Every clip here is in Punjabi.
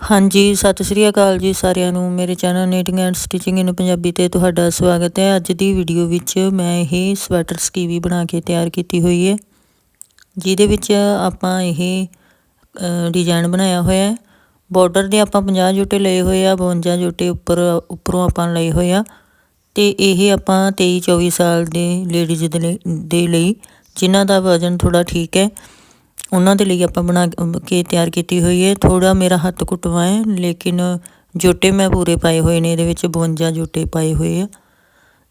ਹਾਂਜੀ, ਸਤਿ ਸ਼੍ਰੀ ਅਕਾਲ ਜੀ ਸਾਰਿਆਂ ਨੂੰ। ਮੇਰੇ channel knitting and stitching in Punjabi ਤੇ ਤੁਹਾਡਾ ਸਵਾਗਤ ਹੈ। ਅੱਜ ਦੀ ਵੀਡੀਓ ਵਿੱਚ ਮੈਂ ਇਹ ਸਵੈਟਰ ਸਕੀਵੀ ਬਣਾ ਕੇ ਤਿਆਰ ਕੀਤੀ ਹੋਈ ਹੈ। ਜਿਹਦੇ ਵਿੱਚ ਆਪਾਂ ਇਹ ਡਿਜ਼ਾਈਨ ਬਣਾਇਆ ਹੋਇਆ ਹੈ। ਬਾਰਡਰ ਦੇ ਆਪਾਂ 50 ਜੋਟੇ ਲਏ ਹੋਏ ਆ 52 ਜੋਟੇ ਉੱਪਰ, ਉੱਪਰੋਂ ਆਪਾਂ ਲਏ ਹੋਏ ਆ। ਤੇ ਇਹ ਆਪਾਂ 23 24 ਸਾਲ ਦੇ ਲੇਡੀਜ਼ ਦੇ ਲਈ ਜਿਨ੍ਹਾਂ ਦਾ ਵਜ਼ਨ ਥੋੜਾ ਠੀਕ ਹੈ। ਉਹਨਾਂ ਦੇ ਲਈ ਆਪਾਂ ਬਣਾ ਕੇ ਤਿਆਰ ਕੀਤੀ ਹੋਈ ਹੈ। ਥੋੜਾ ਮੇਰਾ ਹੱਥ ਘੁੱਟਵਾ ਹੈ ਲੇਕਿਨ ਜੋਟੇ ਮੈਂ ਪੂਰੇ ਪਾਏ ਹੋਏ ਨੇ, ਇਹਦੇ ਵਿੱਚ 52 ਜੋਟੇ ਪਾਏ ਹੋਏ ਆ।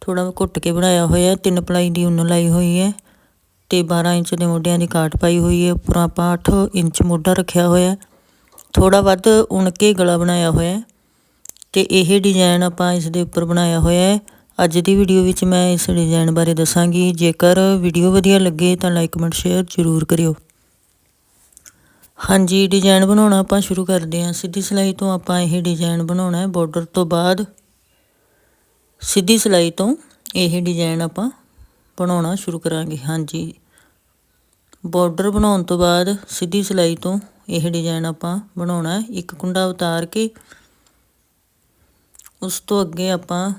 ਥੋੜਾ ਘੁੱਟ ਕੇ ਬਣਾਇਆ ਹੋਇਆ, ਤਿੰਨ ਪਲਾਈ ਦੀ ਉੱਨ ਲਾਈ ਹੋਈ ਹੈ ਤੇ 12 ਇੰਚ ਦੇ ਮੋਢਿਆਂ ਦੀ ਕਾਟ ਪਾਈ ਹੋਈ ਹੈ। ਉੱਪਰੋਂ ਆਪਾਂ 8 ਇੰਚ ਮੋਢਾ ਰੱਖਿਆ ਹੋਇਆ। ਥੋੜਾ ਵੱਧ ਉਣ ਕੇ ਗਲਾ ਬਣਾਇਆ ਹੋਇਆ ਤੇ ਇਹ ਡਿਜ਼ਾਈਨ ਆਪਾਂ ਇਸ ਦੇ ਉੱਪਰ ਬਣਾਇਆ ਹੋਇਆ ਹੈ। ਅੱਜ ਦੀ ਵੀਡੀਓ ਵਿੱਚ ਮੈਂ ਇਸ ਡਿਜ਼ਾਈਨ ਬਾਰੇ ਦੱਸਾਂਗੀ। ਜੇਕਰ ਵੀਡੀਓ ਵਧੀਆ ਲੱਗੇ ਤਾਂ ਲਾਈਕ, ਕਮੈਂਟ, ਸ਼ੇਅਰ ਜ਼ਰੂਰ ਕਰਿਓ। ਹਾਂਜੀ ਡਿਜ਼ਾਈਨ ਬਣਾਉਣਾ ਆਪਾਂ ਸ਼ੁਰੂ ਕਰਦੇ ਹਾਂ। ਸਿੱਧੀ ਸਿਲਾਈ ਤੋਂ ਆਪਾਂ ਇਹ ਡਿਜ਼ਾਈਨ ਬਣਾਉਣਾ ਹੈ। ਬਾਰਡਰ ਤੋਂ ਬਾਅਦ ਸਿੱਧੀ ਸਿਲਾਈ ਤੋਂ ਇਹ ਡਿਜ਼ਾਈਨ ਆਪਾਂ ਬਣਾਉਣਾ ਸ਼ੁਰੂ ਕਰਾਂਗੇ। ਹਾਂਜੀ। ਬਾਰਡਰ ਬਣਾਉਣ ਤੋਂ ਬਾਅਦ ਸਿੱਧੀ ਸਿਲਾਈ ਤੋਂ ਇਹ ਡਿਜ਼ਾਈਨ ਆਪਾਂ ਬਣਾਉਣਾ ਹੈ। ਇੱਕ ਕੁੰਡਾ ਉਤਾਰ ਕੇ ਉਸ ਤੋਂ ਅੱਗੇ ਆਪਾਂ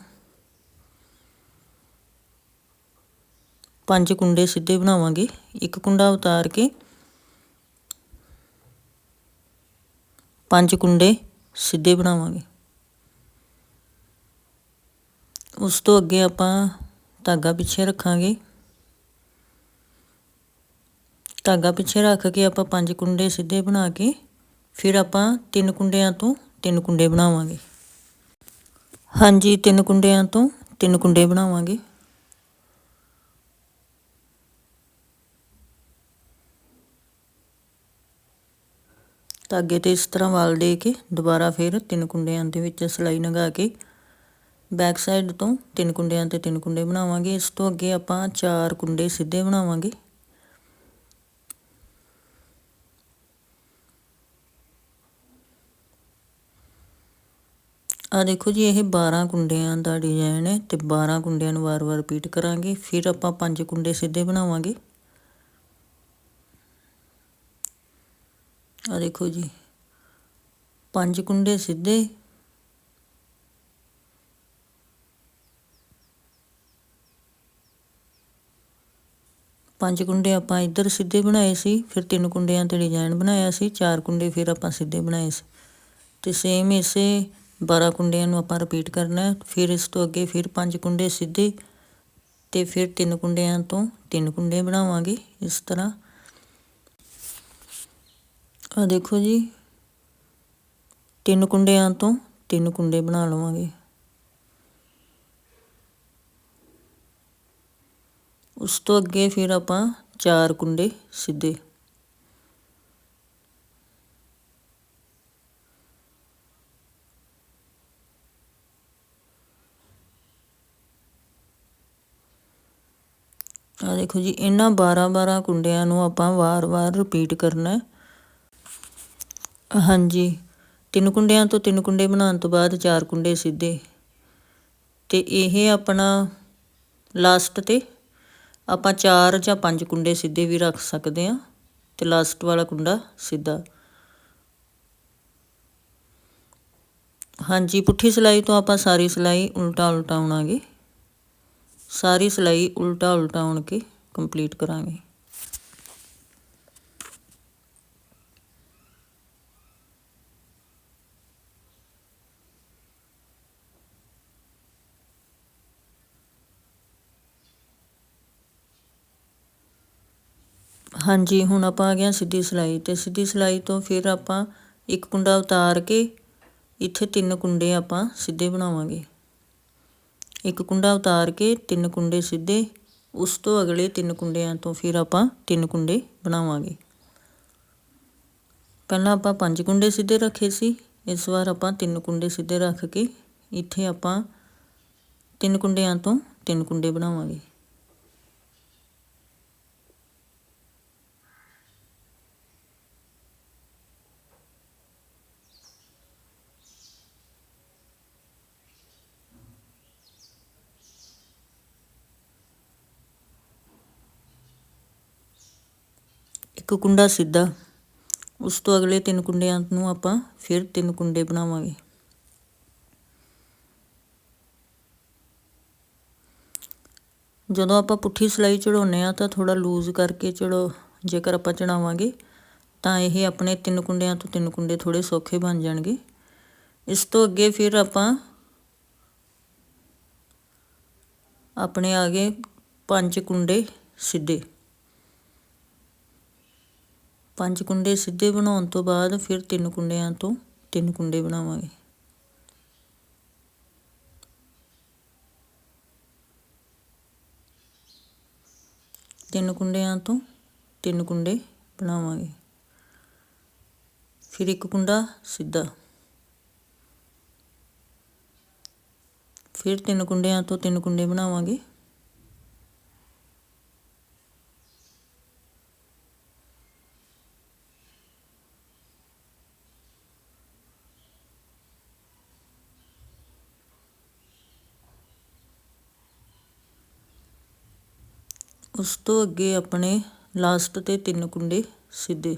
ਪੰਜ ਕੁੰਡੇ ਸਿੱਧੇ ਬਣਾਵਾਂਗੇ। ਇੱਕ ਕੁੰਡਾ ਉਤਾਰ ਕੇ ਪੰਜ ਕੁੰਡੇ ਸਿੱਧੇ ਬਣਾਵਾਂਗੇ। ਉਸ ਤੋਂ ਅੱਗੇ ਆਪਾਂ ਧਾਗਾ ਪਿੱਛੇ ਰੱਖਾਂਗੇ। ਧਾਗਾ ਪਿੱਛੇ ਰੱਖ ਕੇ ਆਪਾਂ ਪੰਜ ਕੁੰਡੇ ਸਿੱਧੇ ਬਣਾ ਕੇ ਫਿਰ ਆਪਾਂ ਤਿੰਨ ਕੁੰਡਿਆਂ ਤੋਂ ਤਿੰਨ ਕੁੰਡੇ ਬਣਾਵਾਂਗੇ। ਹਾਂਜੀ, ਤਿੰਨ ਕੁੰਡਿਆਂ ਤੋਂ ਤਿੰਨ ਕੁੰਡੇ ਬਣਾਵਾਂਗੇ। ਧਾਗੇ ਤੇ ਇਸ ਤਰ੍ਹਾਂ ਵਾਲ ਦੇ ਕੇ ਦੁਬਾਰਾ ਫਿਰ ਤਿੰਨ ਕੁੰਡਿਆਂ ਦੇ ਵਿੱਚ ਸਲਾਈ ਲਗਾ ਕੇ ਬੈਕ ਸਾਈਡ ਤੋਂ ਤਿੰਨ ਕੁੰਡਿਆਂ ਤੇ ਤਿੰਨ ਕੁੰਡੇ ਬਣਾਵਾਂਗੇ। ਇਸ ਤੋਂ ਅੱਗੇ ਆਪਾਂ ਚਾਰ ਕੁੰਡੇ ਸਿੱਧੇ ਬਣਾਵਾਂਗੇ। ਆ ਦੇਖੋ ਜੀ, ਇਹ 12 ਕੁੰਡਿਆਂ ਦਾ ਡਿਜ਼ਾਈਨ ਹੈ ਤੇ 12 ਕੁੰਡਿਆਂ ਨੂੰ ਵਾਰ-ਵਾਰ ਰਿਪੀਟ ਕਰਾਂਗੇ। ਫਿਰ ਆਪਾਂ ਪੰਜ ਕੁੰਡੇ ਸਿੱਧੇ ਬਣਾਵਾਂਗੇ। ਆ ਦੇਖੋ ਜੀ। ਪੰਜ ਕੁੰਡੇ ਸਿੱਧੇ। ਪੰਜ ਕੁੰਡੇ ਆਪਾਂ ਇੱਧਰ ਸਿੱਧੇ ਬਣਾਏ ਸੀ, ਫਿਰ ਤਿੰਨ ਕੁੰਡਿਆਂ ਤੇ ਡਿਜ਼ਾਈਨ ਬਣਾਇਆ ਸੀ, ਚਾਰ ਕੁੰਡੇ ਫਿਰ ਆਪਾਂ ਸਿੱਧੇ ਬਣਾਏ ਸੀ। ਤੇ ਸੇਮ ਇਸੇ 12 ਕੁੰਡਿਆਂ ਨੂੰ ਆਪਾਂ ਰਿਪੀਟ ਕਰਨਾ ਹੈ, ਫਿਰ ਇਸ ਤੋਂ ਅੱਗੇ ਫਿਰ ਪੰਜ ਕੁੰਡੇ ਸਿੱਧੇ ਤੇ ਫਿਰ ਤਿੰਨ ਕੁੰਡਿਆਂ ਤੋਂ ਤਿੰਨ ਕੁੰਡੇ ਬਣਾਵਾਂਗੇ ਇਸ ਤਰ੍ਹਾਂ। ਆ ਦੇਖੋ ਜੀ। ਤਿੰਨ ਕੁੰਡਿਆਂ ਤੋਂ ਤਿੰਨ ਕੁੰਡੇ ਬਣਾ ਲਵਾਂਗੇ। ਉਸ ਤੋਂ ਅੱਗੇ ਫਿਰ ਆਪਾਂ ਚਾਰ ਕੁੰਡੇ ਸਿੱਧੇ। ਆ ਦੇਖੋ ਜੀ, ਇਹਨਾਂ 12 12 ਕੁੰਡਿਆਂ ਨੂੰ ਆਪਾਂ ਵਾਰ-ਵਾਰ ਰਿਪੀਟ ਕਰਨਾ ਹੈ। ਹਾਂਜੀ, ਤਿੰਨ ਕੁੰਡਿਆਂ ਤੋਂ ਤਿੰਨ ਕੁੰਡੇ ਬਣਾਉਣ ਤੋਂ ਬਾਅਦ ਚਾਰ ਕੁੰਡੇ ਸਿੱਧੇ। ਤੇ ਇਹ ਆਪਣਾ ਲਾਸਟ ਤੇ ਆਪਾਂ ਚਾਰ ਜਾਂ ਪੰਜ ਕੁੰਡੇ ਸਿੱਧੇ ਵੀ ਰੱਖ ਸਕਦੇ ਆ ਤੇ ਲਾਸਟ ਵਾਲਾ ਕੁੰਡਾ ਸਿੱਧਾ। ਹਾਂਜੀ, ਪੁੱਠੀ ਸਿਲਾਈ ਤੋਂ ਆਪਾਂ ਸਾਰੀ ਸਿਲਾਈ ਉਲਟਾ ਉਲਟਾਉਣਾਗੇ ਸਾਰੀ ਸਿਲਾਈ ਉਲਟਾ ਉਲਟਾਉਣ ਕੇ ਕੰਪਲੀਟ ਕਰਾਂਗੇ। ਹਾਂਜੀ, ਹੁਣ ਆਪਾਂ ਆ ਗਏ ਸਿੱਧੀ ਸਿਲਾਈ ਤੇ ਸਿੱਧੀ ਸਿਲਾਈ ਤੋਂ ਫਿਰ ਆਪਾਂ ਇੱਕ ਕੁੰਡਾ ਉਤਾਰ ਕੇ ਇੱਥੇ ਤਿੰਨ ਕੁੰਡੇ ਆਪਾਂ ਸਿੱਧੇ ਬਣਾਵਾਂਗੇ। ਇੱਕ ਕੁੰਡਾ ਉਤਾਰ ਕੇ ਤਿੰਨ ਕੁੰਡੇ ਸਿੱਧੇ, ਉਸ ਤੋਂ ਅਗਲੇ ਤਿੰਨ ਕੁੰਡਿਆਂ ਤੋਂ ਫਿਰ ਆਪਾਂ ਤਿੰਨ ਕੁੰਡੇ ਬਣਾਵਾਂਗੇ। ਪਹਿਲਾਂ ਆਪਾਂ ਪੰਜ ਕੁੰਡੇ ਸਿੱਧੇ ਰੱਖੇ ਸੀ, ਇਸ ਵਾਰ ਆਪਾਂ ਤਿੰਨ ਕੁੰਡੇ ਸਿੱਧੇ ਰੱਖ ਕੇ ਇੱਥੇ ਆਪਾਂ ਤਿੰਨ ਕੁੰਡਿਆਂ ਤੋਂ ਤਿੰਨ ਕੁੰਡੇ ਬਣਾਵਾਂਗੇ। ਇੱਕ ਕੁੰਡਾ ਸਿੱਧਾ। ਉਸ ਤੋਂ ਅਗਲੇ ਤਿੰਨ ਕੁੰਡਿਆਂ ਨੂੰ ਆਪਾਂ ਫਿਰ ਤਿੰਨ ਕੁੰਡੇ ਬਣਾਵਾਂਗੇ। ਜਦੋਂ ਆਪਾਂ ਪੁੱਠੀ ਸਲਾਈ ਚੜਾਉਨੇ ਆ ਤਾਂ ਥੋੜਾ ਲੂਜ਼ ਕਰਕੇ ਚੜੋ ਜੇਕਰ ਆਪਾਂ ਚੜਾਵਾਂਗੇ ਤਾਂ ਇਹ ਆਪਣੇ ਤਿੰਨ ਕੁੰਡਿਆਂ ਤੋਂ ਤਿੰਨ ਕੁੰਡੇ ਥੋੜੇ ਸੌਖੇ ਬਣ ਜਾਣਗੇ। ਇਸ ਤੋਂ ਅੱਗੇ ਫਿਰ ਆਪਾਂ ਆਪਣੇ ਆ ਗਏ ਪੰਜ ਕੁੰਡੇ ਸਿੱਧੇ। ਪੰਜ ਕੁੰਡੇ ਸਿੱਧੇ ਬਣਾਉਣ ਤੋਂ ਬਾਅਦ ਫਿਰ ਤਿੰਨ ਕੁੰਡਿਆਂ ਤੋਂ ਤਿੰਨ ਕੁੰਡੇ ਬਣਾਵਾਂਗੇ। ਤਿੰਨ ਕੁੰਡਿਆਂ ਤੋਂ ਤਿੰਨ ਕੁੰਡੇ ਬਣਾਵਾਂਗੇ। ਫਿਰ ਇੱਕ ਕੁੰਡਾ ਸਿੱਧਾ। ਫਿਰ ਤਿੰਨ ਕੁੰਡਿਆਂ ਤੋਂ ਤਿੰਨ ਕੁੰਡੇ ਬਣਾਵਾਂਗੇ। ਉਸ ਤੋਂ ਅੱਗੇ ਆਪਣੇ ਲਾਸਟ ਤੇ ਤਿੰਨ ਕੁੰਡੇ ਸਿੱਧੇ।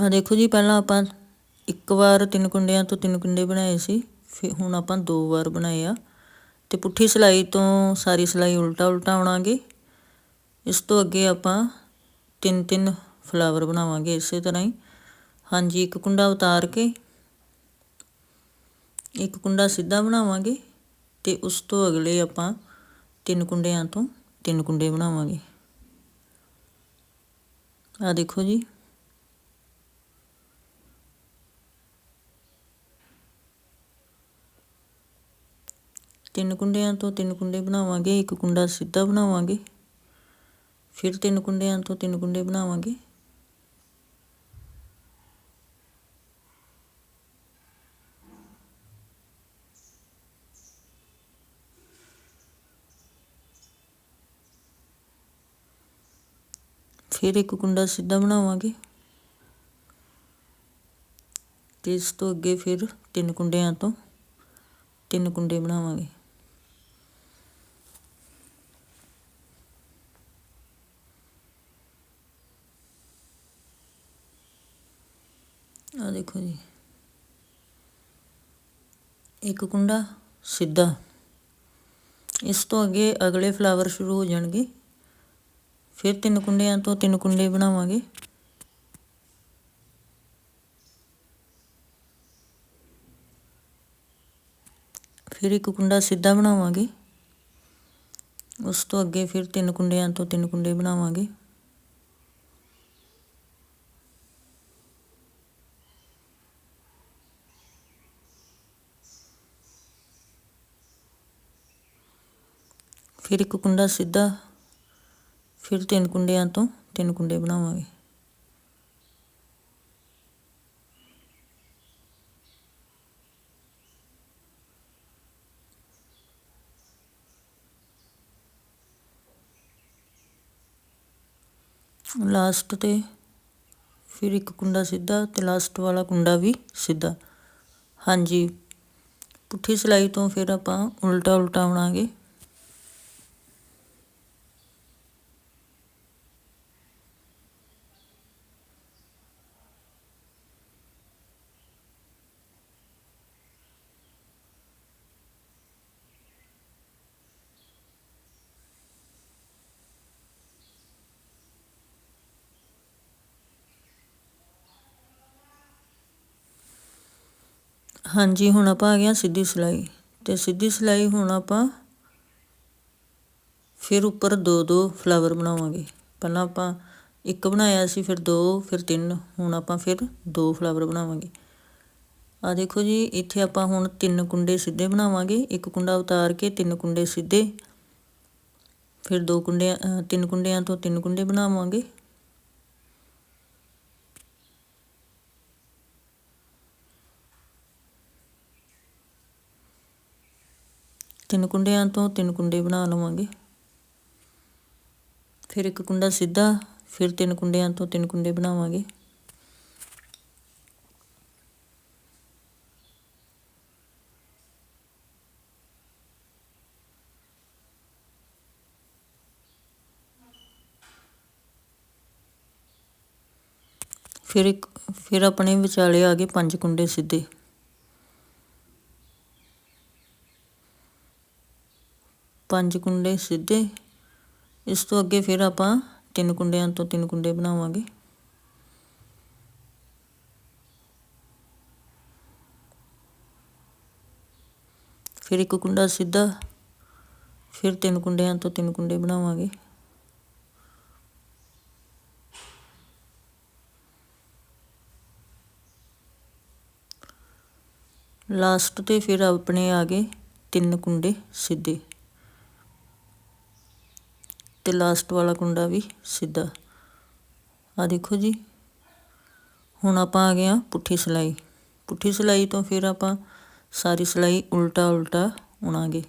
ਆ ਦੇਖੋ ਜੀ, ਪਹਿਲਾਂ ਆਪਾਂ ਇੱਕ ਵਾਰ ਤਿੰਨ ਕੁੰਡਿਆਂ ਤੋਂ ਤਿੰਨ ਕੁੰਡੇ ਬਣਾਏ ਸੀ, ਫਿਰ ਹੁਣ ਆਪਾਂ ਦੋ ਵਾਰ ਬਣਾਏ ਆ। ਤੇ ਪੁੱਠੀ ਸਲਾਈ ਤੋਂ ਸਾਰੀ ਸਲਾਈ ਉਲਟਾ ਉਲਟਾ ਆਉਣਾਗੇ। ਇਸ ਤੋਂ ਅੱਗੇ ਆਪਾਂ ਤਿੰਨ ਤਿੰਨ ਫਲਾਵਰ ਬਣਾਵਾਂਗੇ ਇਸੇ ਤਰ੍ਹਾਂ ਹੀ। ਹਾਂਜੀ, ਇੱਕ ਕੁੰਡਾ ਉਤਾਰ ਕੇ ਇੱਕ ਕੁੰਡਾ ਸਿੱਧਾ ਬਣਾਵਾਂਗੇ ਤੇ ਉਸ ਤੋਂ ਅਗਲੇ ਆਪਾਂ ਤਿੰਨ ਕੁੰਡਿਆਂ ਤੋਂ ਤਿੰਨ ਕੁੰਡੇ ਬਣਾਵਾਂਗੇ। ਆ ਦੇਖੋ ਜੀ। ਤਿੰਨ ਕੁੰਡਿਆਂ ਤੋਂ ਤਿੰਨ ਕੁੰਡੇ ਬਣਾਵਾਂਗੇ, ਇੱਕ ਕੁੰਡਾ ਸਿੱਧਾ ਬਣਾਵਾਂਗੇ, ਫਿਰ ਤਿੰਨ ਕੁੰਡਿਆਂ ਤੋਂ ਤਿੰਨ ਕੁੰਡੇ ਬਣਾਵਾਂਗੇ। ਫਿਰ ਇੱਕ ਕੁੰਡਾ ਸਿੱਧਾ ਬਣਾਵਾਂਗੇ। ਤੇ ਇਸ ਤੋਂ ਅੱਗੇ ਫਿਰ ਤਿੰਨ ਕੁੰਡਿਆਂ ਤੋਂ ਤਿੰਨ ਕੁੰਡੇ ਬਣਾਵਾਂਗੇ। ਆ ਦੇਖੋ ਜੀ। ਇੱਕ ਕੁੰਡਾ ਸਿੱਧਾ। ਇਸ ਤੋਂ ਅੱਗੇ ਅਗਲੇ ਫਲਾਵਰ ਸ਼ੁਰੂ ਹੋ ਜਾਣਗੇ। ਫਿਰ ਤਿੰਨ ਕੁੰਡਿਆਂ ਤੋਂ ਤਿੰਨ ਕੁੰਡੇ ਬਣਾਵਾਂਗੇ। ਫਿਰ ਇੱਕ ਕੁੰਡਾ ਸਿੱਧਾ ਬਣਾਵਾਂਗੇ। ਉਸ ਤੋਂ ਅੱਗੇ ਫਿਰ ਤਿੰਨ ਕੁੰਡਿਆਂ ਤੋਂ ਤਿੰਨ ਕੁੰਡੇ ਬਣਾਵਾਂਗੇ। ਫਿਰ ਇੱਕ ਕੁੰਡਾ ਸਿੱਧਾ ਫਿਰ ਤਿੰਨ ਕੁੰਡਿਆਂ ਤੋਂ ਤਿੰਨ ਕੁੰਡੇ ਬਣਾਵਾਂਗੇ। ਲਾਸਟ ਤੇ ਫਿਰ ਇੱਕ ਕੁੰਡਾ ਸਿੱਧਾ ਤੇ ਲਾਸਟ ਵਾਲਾ ਕੁੰਡਾ ਵੀ ਸਿੱਧਾ। ਹਾਂਜੀ, ਪੁੱਠੀ ਸਲਾਈ ਤੋਂ ਫਿਰ ਆਪਾਂ ਉਲਟਾ ਉਲਟਾ ਬਣਾਗੇ। ਹਾਂਜੀ, ਹੁਣ ਆਪਾਂ ਆ ਗਿਆ ਸਿੱਧੀ ਸਿਲਾਈ। ਤੇ ਸਿੱਧੀ ਸਿਲਾਈ ਹੁਣ ਆਪਾਂ ਫਿਰ ਉੱਪਰ ਦੋ ਦੋ ਫਲਾਵਰ ਬਣਾਵਾਂਗੇ। ਪਹਿਲਾਂ ਆਪਾਂ ਇੱਕ ਬਣਾਇਆ ਸੀ, ਫਿਰ ਦੋ, ਫਿਰ ਤਿੰਨ, ਹੁਣ ਆਪਾਂ ਫਿਰ ਦੋ ਫਲਾਵਰ ਬਣਾਵਾਂਗੇ। ਆ ਦੇਖੋ ਜੀ, ਇੱਥੇ ਆਪਾਂ ਹੁਣ ਤਿੰਨ ਕੁੰਡੇ ਸਿੱਧੇ ਬਣਾਵਾਂਗੇ। ਇੱਕ ਕੁੰਡਾ ਉਤਾਰ ਕੇ ਤਿੰਨ ਕੁੰਡੇ ਸਿੱਧੇ, ਫਿਰ ਦੋ ਕੁੰਡਿਆਂ ਤਿੰਨ ਕੁੰਡਿਆਂ ਤੋਂ ਤਿੰਨ ਕੁੰਡੇ ਬਣਾਵਾਂਗੇ। ਤਿੰਨ ਕੁੰਡਿਆਂ ਤੋਂ ਤਿੰਨ ਕੁੰਡੇ ਬਣਾ ਲਵਾਂਗੇ। ਫਿਰ ਇੱਕ ਕੁੰਡਾ ਸਿੱਧਾ, ਫਿਰ ਤਿੰਨ ਕੁੰਡਿਆਂ ਤੋਂ ਤਿੰਨ ਕੁੰਡੇ ਬਣਾਵਾਂਗੇ। ਫਿਰ ਇੱਕ, ਫਿਰ ਆਪਣੇ ਵਿਚਾਲੇ ਆ ਗਏ ਪੰਜ ਕੁੰਡੇ ਸਿੱਧੇ। ਪੰਜ ਕੁੰਡੇ ਸਿੱਧੇ। ਇਸ ਤੋਂ ਅੱਗੇ ਫਿਰ ਆਪਾਂ ਤਿੰਨ ਕੁੰਡਿਆਂ ਤੋਂ ਤਿੰਨ ਕੁੰਡੇ ਬਣਾਵਾਂਗੇ। ਫਿਰ ਇੱਕ ਕੁੰਡਾ ਸਿੱਧਾ, ਫਿਰ ਤਿੰਨ ਕੁੰਡਿਆਂ ਤੋਂ ਤਿੰਨ ਕੁੰਡੇ ਬਣਾਵਾਂਗੇ। ਲਾਸਟ ਤੇ ਫਿਰ ਆਪਣੇ ਆ ਗਏ ਤਿੰਨ ਕੁੰਡੇ ਸਿੱਧੇ। ਤੇ ਲਾਸਟ ਵਾਲਾ ਕੁੰਡਾ ਵੀ ਸਿੱਧਾ। ਆ ਦੇਖੋ ਜੀ। ਹੁਣ ਆਪਾਂ ਆ ਗਏ ਆ ਪੁੱਠੀ ਸਿਲਾਈ। ਪੁੱਠੀ ਸਿਲਾਈ ਤੋਂ ਫਿਰ ਆਪਾਂ ਸਾਰੀ ਸਿਲਾਈ ਉਲਟਾ ਉਲਟਾ ਉਣਾਂਗੇ।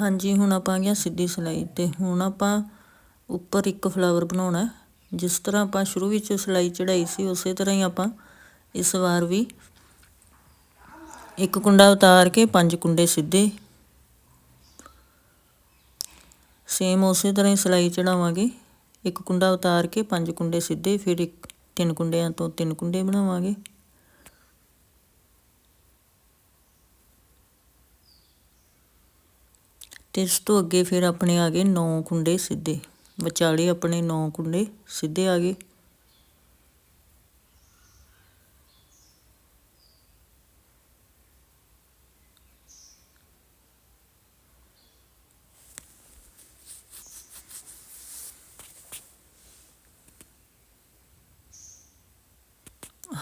ਹਾਂਜੀ, ਹੁਣ ਆਪਾਂ ਆ ਗਿਆ ਸਿੱਧੀ ਸਿਲਾਈ ਤੇ ਹੁਣ ਆਪਾਂ ਉੱਪਰ ਇੱਕ ਫਲਾਵਰ ਬਣਾਉਣਾ ਜਿਸ ਤਰ੍ਹਾਂ ਆਪਾਂ ਸ਼ੁਰੂ ਵਿੱਚ ਸਿਲਾਈ ਚੜਾਈ ਸੀ, ਉਸੇ ਤਰ੍ਹਾਂ ਹੀ ਆਪਾਂ ਇਸ ਵਾਰ ਵੀ ਇੱਕ ਕੁੰਡਾ ਉਤਾਰ ਕੇ ਪੰਜ ਕੁੰਡੇ ਸਿੱਧੇ ਸੇਮ ਉਸੇ ਤਰ੍ਹਾਂ ਹੀ ਸਿਲਾਈ ਚੜਾਵਾਂਗੇ ਇੱਕ ਕੁੰਡਾ ਉਤਾਰ ਕੇ ਪੰਜ ਕੁੰਡੇ ਸਿੱਧੇ, ਫਿਰ ਇੱਕ ਤਿੰਨ ਕੁੰਡਿਆਂ ਤੋਂ ਤਿੰਨ ਕੁੰਡੇ ਬਣਾਵਾਂਗੇ। ਤੇ ਇਸ ਤੋਂ ਅੱਗੇ ਫਿਰ ਆਪਣੇ ਆ ਗਏ 9 ਕੁੰਡੇ ਸਿੱਧੇ। ਵਿਚਾਲੇ ਆਪਣੇ 9 ਕੁੰਡੇ ਸਿੱਧੇ ਆ ਗਏ।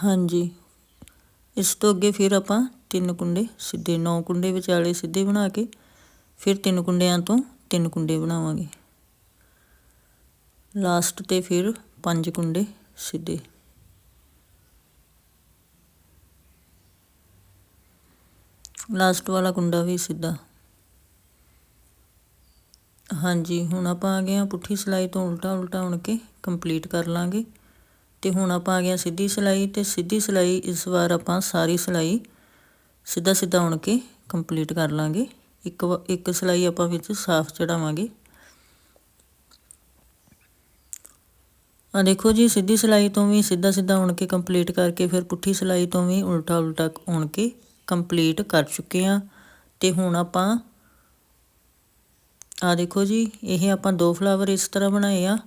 ਹਾਂਜੀ। ਇਸ ਤੋਂ ਅੱਗੇ ਫਿਰ ਆਪਾਂ ਤਿੰਨ ਕੁੰਡੇ ਸਿੱਧੇ 9 ਕੁੰਡੇ ਵਿਚਾਲੇ ਸਿੱਧੇ ਬਣਾ ਕੇ ਫਿਰ ਤਿੰਨ ਕੁੰਡਿਆਂ ਤੋਂ ਤਿੰਨ ਕੁੰਡੇ ਬਣਾਵਾਂਗੇ। ਲਾਸਟ ਤੇ ਫਿਰ ਪੰਜ ਕੁੰਡੇ ਸਿੱਧੇ। ਲਾਸਟ ਵਾਲਾ ਕੁੰਡਾ ਵੀ ਸਿੱਧਾ। ਹਾਂਜੀ, ਹੁਣ ਆਪਾਂ ਆ ਗਏ ਆ ਪੁੱਠੀ ਸਿਲਾਈ ਤੋਂ ਉਲਟਾ ਉਲਟਾ ਉਣ ਕੇ ਕੰਪਲੀਟ ਕਰ ਲਾਂਗੇ। ਤੇ ਹੁਣ ਆਪਾਂ ਆ ਗਏ ਸਿੱਧੀ ਸਿਲਾਈ ਤੇ ਸਿੱਧੀ ਸਿਲਾਈ ਇਸ ਵਾਰ ਆਪਾਂ ਸਾਰੀ ਸਿਲਾਈ ਸਿੱਧਾ ਸਿੱਧਾ ਉਣ ਕੇ ਕੰਪਲੀਟ ਕਰ ਲਾਂਗੇ। ਇੱਕ ਇੱਕ ਸਿਲਾਈ ਆਪਾਂ ਵਿੱਚ ਸਾਫ਼ ਚੜਾਵਾਂਗੇ। ਆ ਦੇਖੋ ਜੀ, ਸਿੱਧੀ ਸਿਲਾਈ ਤੋਂ ਵੀ ਸਿੱਧਾ ਸਿੱਧਾ ਉਣ ਕੇ ਕੰਪਲੀਟ ਕਰਕੇ ਫਿਰ ਪੁੱਠੀ ਸਿਲਾਈ ਤੋਂ ਵੀ ਉਲਟਾ ਉਲਟਾ ਉਣ ਕੇ ਕੰਪਲੀਟ ਕਰ ਚੁੱਕੇ ਆ ਤੇ ਹੁਣ ਆਪਾਂ ਆ ਦੇਖੋ ਜੀ, ਇਹ ਆਪਾਂ ਦੋ ਫਲਾਵਰ ਇਸ ਤਰ੍ਹਾਂ ਬਣਾਏ ਆ।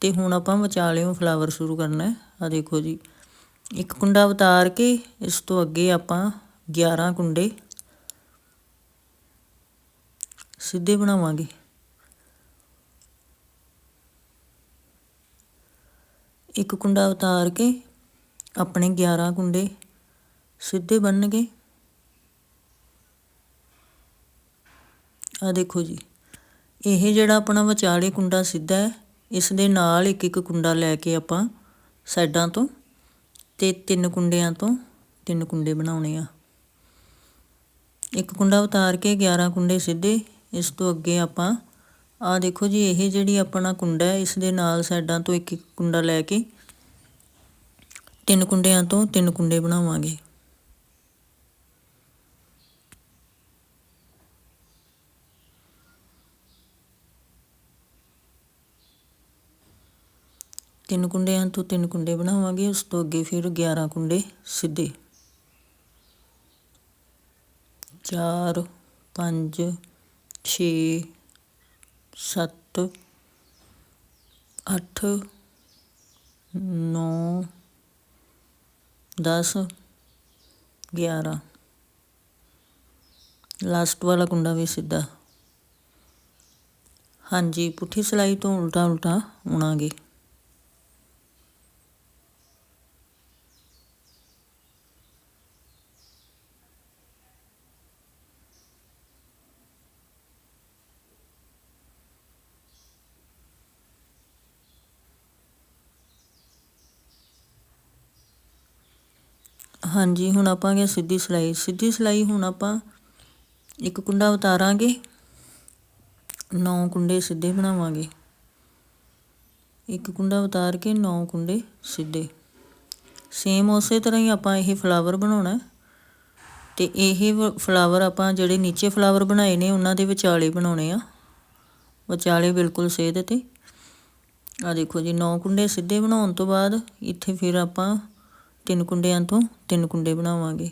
ਤੇ ਹੁਣ ਆਪਾਂ ਵਿਚਾਲਿਓਂ ਫਲਾਵਰ ਸ਼ੁਰੂ ਕਰਨਾ ਹੈ। ਆ ਦੇਖੋ ਜੀ, ਇੱਕ ਕੁੰਡਾ ਉਤਾਰ ਕੇ ਇਸ ਤੋਂ ਅੱਗੇ ਆਪਾਂ 11 ਕੁੰਡੇ ਸਿੱਧੇ ਬਣਾਵਾਂਗੇ। ਇੱਕ ਕੁੰਡਾ ਉਤਾਰ ਕੇ ਆਪਣੇ 11 ਕੁੰਡੇ ਸਿੱਧੇ ਬਣਨਗੇ ਆ ਦੇਖੋ ਜੀ, ਇਹ ਜਿਹੜਾ ਆਪਣਾ ਵਿਚਾਲੇ ਕੁੰਡਾ ਸਿੱਧਾ ਹੈ, ਇਸ ਦੇ ਨਾਲ ਇੱਕ ਇੱਕ ਕੁੰਡਾ ਲੈ ਕੇ ਆਪਾਂ ਸਾਈਡਾਂ ਤੋਂ ਤੇ ਤਿੰਨ ਕੁੰਡਿਆਂ ਤੋਂ ਤਿੰਨ ਕੁੰਡੇ ਬਣਾਉਣੇ ਆ। ਇੱਕ ਕੁੰਡਾ ਉਤਾਰ ਕੇ 11 ਕੁੰਡੇ ਸਿੱਧੇ ਇਸ ਤੋਂ ਅੱਗੇ ਆਪਾਂ ਆ ਦੇਖੋ ਜੀ, ਇਹ ਜਿਹੜੀ ਆਪਣਾ ਕੁੰਡਾ ਹੈ, ਇਸ ਦੇ ਨਾਲ ਸਾਈਡਾਂ ਤੋਂ ਇੱਕ ਇੱਕ ਕੁੰਡਾ ਲੈ ਕੇ ਤਿੰਨ ਕੁੰਡਿਆਂ ਤੋਂ ਤਿੰਨ ਕੁੰਡੇ ਬਣਾਵਾਂਗੇ। ਤਿੰਨ ਕੁੰਡਿਆਂ ਤੋਂ ਤਿੰਨ ਕੁੰਡੇ ਬਣਾਵਾਂਗੇ, ਉਸ ਤੋਂ ਅੱਗੇ ਫਿਰ 11 ਕੁੰਡੇ ਸਿੱਧੇ। 4 5 6 7 8 9 10 11 ਲਾਸਟ ਵਾਲਾ ਕੁੰਡਾ ਵੀ ਸਿੱਧਾ। ਹਾਂਜੀ, ਪੁੱਠੀ ਸਿਲਾਈ ਤੋਂ ਉਲਟਾ ਉਲਟਾ ਉਣਾਂਗੇ ਹਾਂਜੀ, ਹੁਣ ਆਪਾਂ ਗਿਆ ਸਿੱਧੀ ਸਿਲਾਈ। ਸਿੱਧੀ ਸਿਲਾਈ ਹੁਣ ਆਪਾਂ ਇੱਕ ਕੁੰਡਾ ਉਤਾਰਾਂਗੇ। ਨੌ ਕੁੰਡੇ ਸਿੱਧੇ ਬਣਾਵਾਂਗੇ। ਇੱਕ ਕੁੰਡਾ ਉਤਾਰ ਕੇ ਨੌ ਕੁੰਡੇ ਸਿੱਧੇ। ਸੇਮ ਉਸੇ ਤਰ੍ਹਾਂ ਹੀ ਆਪਾਂ ਇਹ ਫਲਾਵਰ ਬਣਾਉਣਾ। ਤੇ ਇਹ ਫਲਾਵਰ ਆਪਾਂ ਜਿਹੜੇ ਨੀਚੇ ਫਲਾਵਰ ਬਣਾਏ ਨੇ, ਉਹਨਾਂ ਦੇ ਵਿਚਾਲੇ ਬਣਾਉਣੇ ਆ। ਵਿਚਾਲੇ ਬਿਲਕੁਲ ਸੇਧ ਤੇ। ਆ ਦੇਖੋ ਜੀ 9 ਕੁੰਡੇ ਸਿੱਧੇ ਬਣਾਉਣ ਤੋਂ ਬਾਅਦ ਇੱਥੇ ਫਿਰ ਆਪਾਂ ਤਿੰਨ ਕੁੰਡਿਆਂ ਤੋਂ ਤਿੰਨ ਕੁੰਡੇ ਬਣਾਵਾਂਗੇ।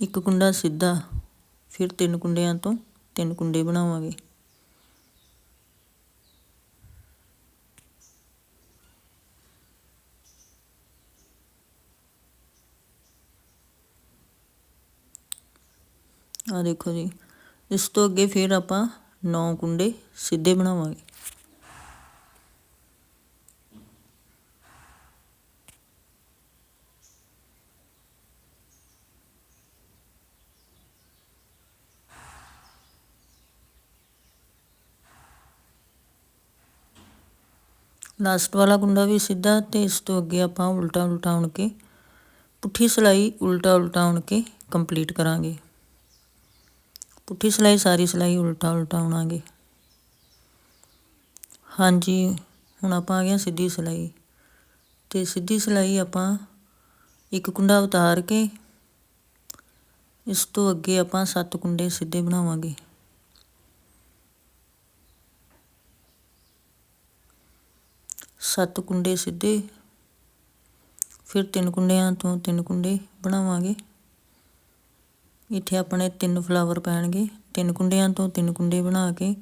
ਇੱਕ ਕੁੰਡਾ ਸਿੱਧਾ, ਫਿਰ ਤਿੰਨ ਕੁੰਡਿਆਂ ਤੋਂ ਤਿੰਨ ਕੁੰਡੇ ਬਣਾਵਾਂਗੇ। ਆ ਦੇਖੋ ਜੀ, ਇਸ ਤੋਂ ਅੱਗੇ ਫਿਰ ਆਪਾਂ 9 ਕੁੰਡੇ ਸਿੱਧੇ ਬਣਾਵਾਂਗੇ। ਲਾਸਟ ਵਾਲਾ ਕੁੰਡਾ ਵੀ ਸਿੱਧਾ ਤੇ ਇਸ ਤੋਂ ਅੱਗੇ ਆਪਾਂ ਉਲਟਾ ਉਲਟਾਉਣ ਕੇ, ਪੁੱਠੀ ਸਲਾਈ ਉਲਟਾ ਉਲਟਾਉਣ ਕੇ ਕੰਪਲੀਟ ਕਰਾਂਗੇ। ਪੁੱਠੀ ਸਿਲਾਈ, ਸਾਰੀ ਸਿਲਾਈ ਉਲਟਾ ਉਲਟਾ ਉਲਟਾਉਣਾਗੇ ਹਾਂਜੀ, ਹੁਣ ਆਪਾਂ ਆ ਗਿਆ ਸਿੱਧੀ ਸਿਲਾਈ। ਤੇ ਸਿੱਧੀ ਸਿਲਾਈ ਆਪਾਂ ਇੱਕ ਕੁੰਡਾ ਉਤਾਰ ਕੇ ਇਸ ਤੋਂ ਅੱਗੇ ਆਪਾਂ ਸੱਤ ਕੁੰਡੇ ਸਿੱਧੇ ਬਣਾਵਾਂਗੇ। ਸੱਤ ਕੁੰਡੇ ਸਿੱਧੇ, ਫਿਰ ਤਿੰਨ ਕੁੰਡਿਆਂ ਤੋਂ ਤਿੰਨ ਕੁੰਡੇ ਬਣਾਵਾਂਗੇ। ਇੱਥੇ ਆਪਣੇ ਤਿੰਨ ਫਲਾਵਰ ਪੈਣਗੇ, ਤਿੰਨ ਕੁੰਡਿਆਂ ਤੋਂ ਤਿੰਨ ਕੁੰਡੇ ਬਣਾ ਕੇ।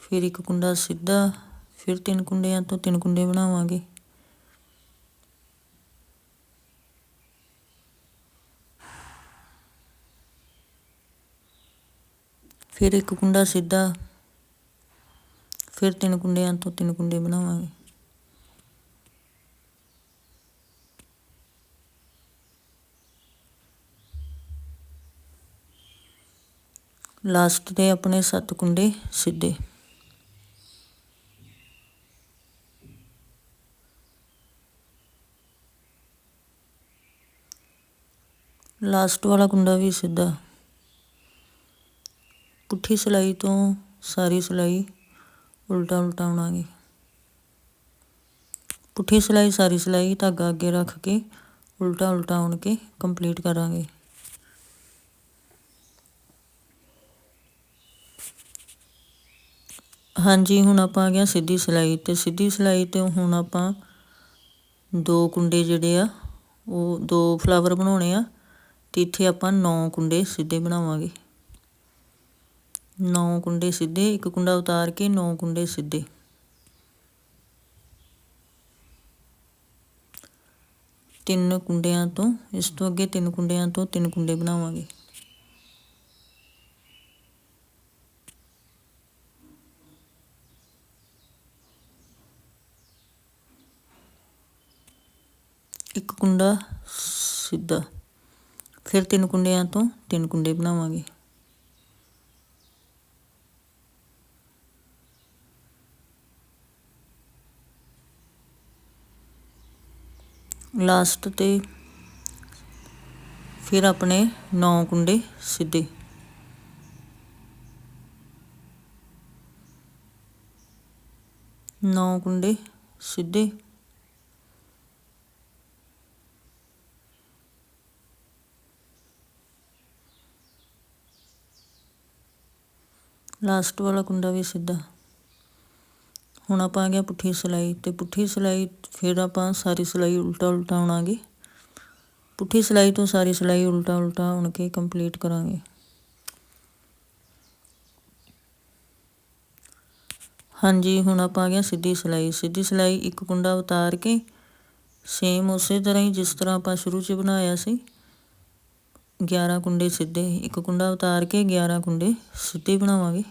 ਫਿਰ ਇੱਕ ਕੁੰਡਾ ਸਿੱਧਾ, ਫਿਰ ਤਿੰਨ ਕੁੰਡਿਆਂ ਤੋਂ ਤਿੰਨ ਕੁੰਡੇ ਬਣਾਵਾਂਗੇ। ਫਿਰ ਇੱਕ ਕੁੰਡਾ ਸਿੱਧਾ, ਫਿਰ ਤਿੰਨ ਕੁੰਡਿਆਂ ਤੋਂ ਤਿੰਨ ਕੁੰਡੇ ਬਣਾਵਾਂਗੇ। ਲਾਸਟ ਦੇ ਆਪਣੇ 7 ਕੁੰਡੇ ਸਿੱਧੇ। ਲਾਸਟ ਵਾਲਾ ਕੁੰਡਾ ਵੀ ਸਿੱਧਾ। ਪੁੱਠੀ ਸਲਾਈ ਤੋਂ ਸਾਰੀ ਸਲਾਈ ਉਲਟਾ ਉਲਟਾਉਣਾਗੇ। ਪੁੱਠੀ ਸਲਾਈ, ਸਾਰੀ ਸਲਾਈ ਧਾਗਾ ਅੱਗੇ ਰੱਖ ਕੇ ਉਲਟਾ ਉਲਟਾਉਣ ਕੇ ਕੰਪਲੀਟ ਕਰਾਂਗੇ। ਹਾਂਜੀ, ਹੁਣ ਆਪਾਂ ਆ ਗਿਆ ਸਿੱਧੀ ਸਲਾਈ ਤੇ। ਸਿੱਧੀ ਸਲਾਈ ਤੇ ਹੁਣ ਆਪਾਂ ਦੋ ਕੁੰਡੇ ਜਿਹੜੇ ਆ, ਉਹ ਦੋ ਫਲਾਵਰ ਬਣਾਉਣੇ ਆ ਤੇ ਇੱਥੇ ਆਪਾਂ 9 ਕੁੰਡੇ ਸਿੱਧੇ ਬਣਾਵਾਂਗੇ। 9 ਕੁੰਡੇ ਸਿੱਧੇ, ਇੱਕ ਕੁੰਡਾ ਉਤਾਰ ਕੇ 9 ਕੁੰਡੇ ਸਿੱਧੇ। ਤਿੰਨ ਕੁੰਡਿਆਂ ਤੋਂ, ਇਸ ਤੋਂ ਅੱਗੇ ਤਿੰਨ ਕੁੰਡਿਆਂ ਤੋਂ ਤਿੰਨ ਕੁੰਡੇ ਬਣਾਵਾਂਗੇ ਇੱਕ ਕੁੰਡਾ ਸਿੱਧਾ। ਫਿਰ ਤਿੰਨ ਕੁੰਡਿਆਂ ਤੋਂ ਤਿੰਨ ਕੁੰਡੇ ਬਣਾਵਾਂਗੇ। ਲਾਸਟ ਤੇ ਫਿਰ ਆਪਣੇ 9 ਕੁੰਡੇ ਸਿੱਧੇ। ਨੌ ਕੁੰਡੇ ਸਿੱਧੇ। ਲਾਸਟ ਵਾਲਾ ਕੁੰਡਾ ਵੀ ਸਿੱਧਾ। ਹੁਣ ਆਪਾਂ ਆ ਗਿਆ ਪੁੱਠੀ ਸਿਲਾਈ ਤੇ ਪੁੱਠੀ ਸਿਲਾਈ ਫਿਰ ਆਪਾਂ ਸਾਰੀ ਸਿਲਾਈ ਉਲਟਾ ਉਲਟਾ ਆਉਣਾਗੇ। ਪੁੱਠੀ ਸਿਲਾਈ ਤੋਂ ਸਾਰੀ ਸਿਲਾਈ ਉਲਟਾ ਉਲਟਾ ਹੋਣ ਕੇ ਕੰਪਲੀਟ ਕਰਾਂਗੇ। ਹਾਂਜੀ, ਹੁਣ ਆਪਾਂ ਆ ਗਿਆ ਸਿੱਧੀ ਸਿਲਾਈ। ਸਿੱਧੀ ਸਿਲਾਈ ਇੱਕ ਕੁੰਡਾ ਉਤਾਰ ਕੇ ਸੇਮ ਉਸੇ ਤਰ੍ਹਾਂ ਹੀ ਜਿਸ ਤਰ੍ਹਾਂ ਆਪਾਂ ਸ਼ੁਰੂ 'ਚ ਬਣਾਇਆ ਸੀ। 11 ਕੁੰਡੇ ਸਿੱਧੇ, ਇੱਕ ਕੁੰਡਾ ਉਤਾਰ ਕੇ 11 ਕੁੰਡੇ ਸਿੱਧੇ ਬਣਾਵਾਂਗੇ।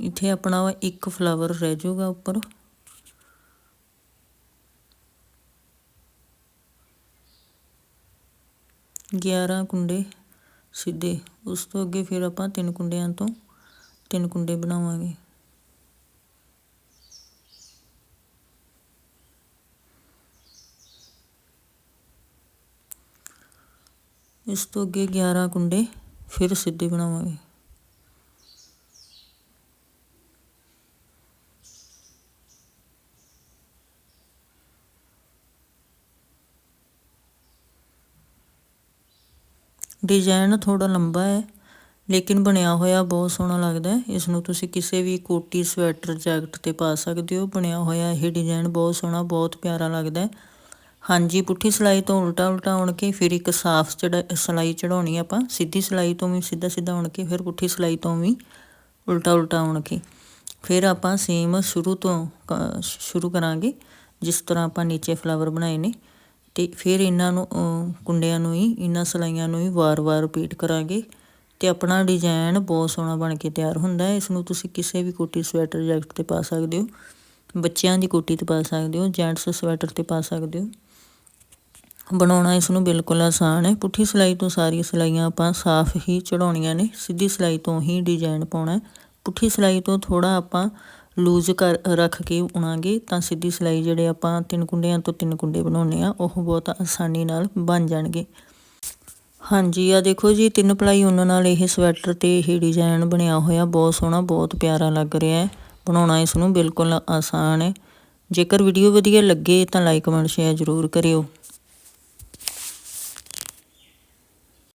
ਇੱਥੇ ਆਪਣਾ ਇੱਕ ਫਲਾਵਰ ਰਹਿ ਜਾਊਗਾ ਉੱਪਰ। ਗਿਆਰਾਂ ਕੁੰਡੇ ਸਿੱਧੇ, ਉਸ ਤੋਂ ਅੱਗੇ ਫਿਰ ਆਪਾਂ ਤਿੰਨ ਕੁੰਡਿਆਂ ਤੋਂ ਤਿੰਨ ਕੁੰਡੇ ਬਣਾਵਾਂਗੇ। ਇਸ ਤੋਂ ਅੱਗੇ 11 ਕੁੰਡੇ ਫਿਰ ਸਿੱਧੇ ਬਣਾਵਾਂਗੇ। ਡਿਜ਼ਾਈਨ ਥੋੜਾ ਲੰਬਾ ਹੈ, ਲੇਕਿਨ ਬਣਿਆ ਹੋਇਆ ਬਹੁਤ ਸੋਹਣਾ ਲੱਗਦਾ ਹੈ। ਇਸ ਨੂੰ ਤੁਸੀਂ ਕਿਸੇ ਵੀ ਕੋਟੀ, ਸਵੈਟਰ, ਜੈਕਟ ਤੇ ਪਾ ਸਕਦੇ ਹੋ। ਬਣਿਆ ਹੋਇਆ ਇਹ ਡਿਜ਼ਾਈਨ ਬਹੁਤ ਸੋਹਣਾ, ਬਹੁਤ ਪਿਆਰਾ ਲੱਗਦਾ ਹੈ। ਹਾਂਜੀ, ਪੁੱਠੀ ਸਲਾਈ ਤੋਂ ਉਲਟਾ ਉਲਟਾ ਆਉਣ ਕੇ ਫਿਰ ਇੱਕ ਸਾਫ਼ ਸਲਾਈ ਚੜਾਉਣੀ ਆਪਾਂ। ਸਿੱਧੀ ਸਲਾਈ ਤੋਂ ਵੀ ਸਿੱਧਾ ਸਿੱਧਾ ਆਉਣ ਕੇ ਫਿਰ ਪੁੱਠੀ ਸਲਾਈ ਤੋਂ ਵੀ ਉਲਟਾ ਉਲਟਾ ਆਉਣ ਕੇ। ਫਿਰ ਆਪਾਂ ਸੇਮ ਸ਼ੁਰੂ ਤੋਂ ਸ਼ੁਰੂ ਕਰਾਂਗੇ, ਜਿਸ ਤਰ੍ਹਾਂ ਆਪਾਂ ਨੀਚੇ ਫਲਾਵਰ ਬਣਾਏ ਨੇ। ਤੇ ਫਿਰ ਇਹਨਾਂ ਨੂੰ ਕੁੰਡਿਆਂ ਨੂੰ ਹੀ, ਇਹਨਾਂ ਸਲਾਈਆਂ ਨੂੰ ਹੀ ਵਾਰ-ਵਾਰ ਰਿਪੀਟ ਕਰਾਂਗੇ। ਤੇ ਆਪਣਾ ਡਿਜ਼ਾਈਨ ਬਹੁਤ ਸੋਹਣਾ ਬਣ ਕੇ ਤਿਆਰ ਹੁੰਦਾ ਹੈ। ਇਸ ਨੂੰ ਤੁਸੀਂ ਕਿਸੇ ਵੀ ਕੋਟੀ ਸਵੈਟਰ ਜੈਕਟ ਤੇ ਪਾ ਸਕਦੇ ਹੋ। ਬੱਚਿਆਂ ਦੀ ਕੋਟੀ ਤੇ ਪਾ ਸਕਦੇ ਹੋ ਜੈਂਟਸ ਸਵੈਟਰ ਤੇ ਪਾ ਸਕਦੇ ਹੋ। ਬਣਾਉਣਾ ਇਸ ਨੂੰ ਬਿਲਕੁਲ ਆਸਾਨ ਹੈ। ਪੁੱਠੀ ਸਿਲਾਈ ਤੋਂ ਸਾਰੀਆਂ ਸਿਲਾਈਆਂ ਆਪਾਂ ਸਾਫ਼ ਹੀ ਚੜਾਉਣੀਆਂ ਨੇ। ਸਿੱਧੀ ਸਿਲਾਈ ਤੋਂ ਹੀ ਡਿਜ਼ਾਈਨ ਪਾਉਣਾ ਪੁੱਠੀ ਸਿਲਾਈ ਤੋਂ ਥੋੜਾ ਆਪਾਂ ਲੂਜ਼ ਕਰ ਰੱਖ ਕੇ ਉਣਾਂਗੇ ਤਾਂ ਸਿੱਧੀ ਸਿਲਾਈ ਜਿਹੜੇ ਆਪਾਂ ਤਿੰਨ ਕੁੰਡਿਆਂ ਤੋਂ ਤਿੰਨ ਕੁੰਡੇ ਬਣਾਉਣੇ ਆ ਉਹ ਬਹੁਤ ਆਸਾਨੀ ਨਾਲ ਬਣ ਜਾਣਗੇ। ਹਾਂਜੀ ਆ ਦੇਖੋ ਜੀ, ਤਿੰਨ ਪਲਾਈ ਉਹਨਾਂ ਨਾਲ ਇਹ ਸਵੈਟਰ ਤੇ ਇਹ ਡਿਜ਼ਾਈਨ ਬਣਿਆ ਹੋਇਆ। ਬਹੁਤ ਸੋਹਣਾ, ਬਹੁਤ ਪਿਆਰਾ ਲੱਗ ਰਿਹਾ ਹੈ। ਬਣਾਉਣਾ ਇਸ ਨੂੰ ਬਿਲਕੁਲ ਆਸਾਨ ਹੈ। ਜੇਕਰ ਵੀਡੀਓ ਵਧੀਆ ਲੱਗੇ ਤਾਂ ਲਾਈਕ ਕਮੈਂਟ ਸ਼ੇਅਰ ਜ਼ਰੂਰ ਕਰਿਓ।